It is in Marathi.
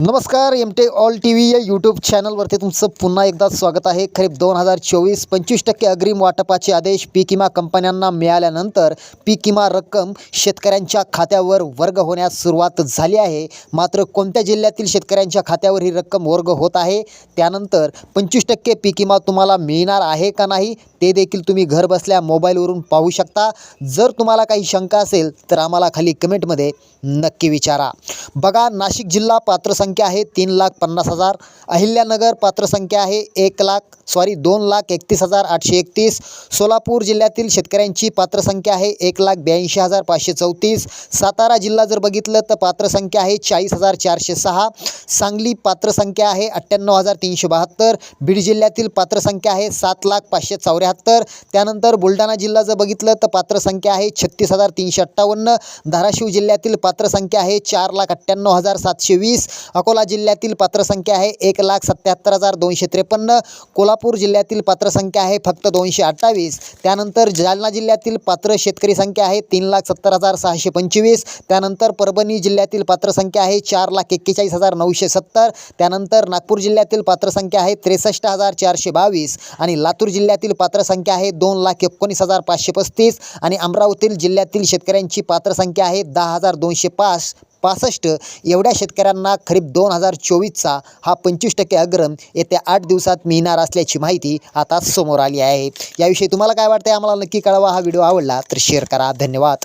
नमस्कार एम टे ऑल टी व्ही या यूट्यूब चॅनलवरती तुमचं पुन्हा एकदा स्वागत आहे. खरीप दोन हजार चोवीस पंचवीस टक्के अग्रिम वाटपाचे आदेश पीक विमा कंपन्यांना मिळाल्यानंतर पीक विमा रक्कम शेतकऱ्यांच्या खात्यावर वर्ग होण्यास सुरुवात झाली आहे. मात्र कोणत्या जिल्ह्यातील शेतकऱ्यांच्या खात्यावर ही रक्कम वर्ग होत आहे? त्यानंतर पंचवीस टक्के पीक विमा तुम्हाला मिळणार आहे का नाही? ते देखील तुम्ही घर बसल्या मोबाईलवरून पाहू शकता. जर तुम्हाला काही शंका असेल तर आम्हाला खाली कमेंटमध्ये नक्की विचारा. बघा नाशिक जिल्हा पात्र संख्या आहे तीन लाख पन्नास हजार. अहिल्यानगर पात्रसंख्या आहे एक लाख सॉरी दोन लाख एकतीस हजार आठशे एकतीस. सोलापूर जिल्ह्यातील शेतकऱ्यांची पात्रसंख्या आहे एक लाख ब्याऐंशी हजार पाचशे चौतीस. सातारा जिल्हा जर बघितलं तर पात्रसंख्या आहे चाळीस हजार चारशे सहा. सांगली पात्रसंख्या आहे अठ्ठ्याण्णव हजार तीनशे बहात्तर. बीड जिल्ह्यातील पात्रसंख्या आहे सात लाख पाचशे चौऱ्याहत्तर. त्यानंतर बुलढाणा जिल्हा जर बघितलं तर पात्रसंख्या आहे छत्तीस हजार तीनशे अठ्ठावन्न. धाराशिव जिल्ह्यातील पात्रसंख्या आहे चार लाख अठ्ठ्याण्णव हजार सातशे वीस. अकोला जिल्ह्यातील पात्रसंख्या आहे एक लाख सत्याहत्तर हजार दोनशे त्रेपन्न. कोल्हापूर जिल्ह्यातील पात्रसंख्या आहे फक्त दोनशे अठ्ठावीस. त्यानंतर जालना जिल्ह्यातील पात्र शेतकरी संख्या आहे तीन लाख सत्तर हजार सहाशे पंचवीस. त्यानंतर परभणी जिल्ह्यातील पात्रसंख्या आहे चार लाख एक्केचाळीस हजार नऊशे सत्तर. त्यानंतर नागपूर जिल्ह्यातील पात्रसंख्या आहे त्रेसष्ट हजार चारशे बावीस. आणि लातूर जिल्ह्यातील पात्रसंख्या आहे दोन लाख एकोणीस हजार पाचशे पस्तीस. आणि अमरावती जिल्ह्यातील शेतकऱ्यांची पात्रसंख्या आहे दहा हजार दोनशे पाच. पासष्ट एवढ्या शेतकऱ्यांना खरीप दोन हजार चोवीसचा हा पंचवीस टक्के अग्रम येत्या आठ दिवसात मिळणार असल्याची माहिती आता समोर आली आहे. याविषयी तुम्हाला काय वाटतं आम्हाला नक्की कळवा. हा व्हिडिओ आवडला तर शेअर करा. धन्यवाद.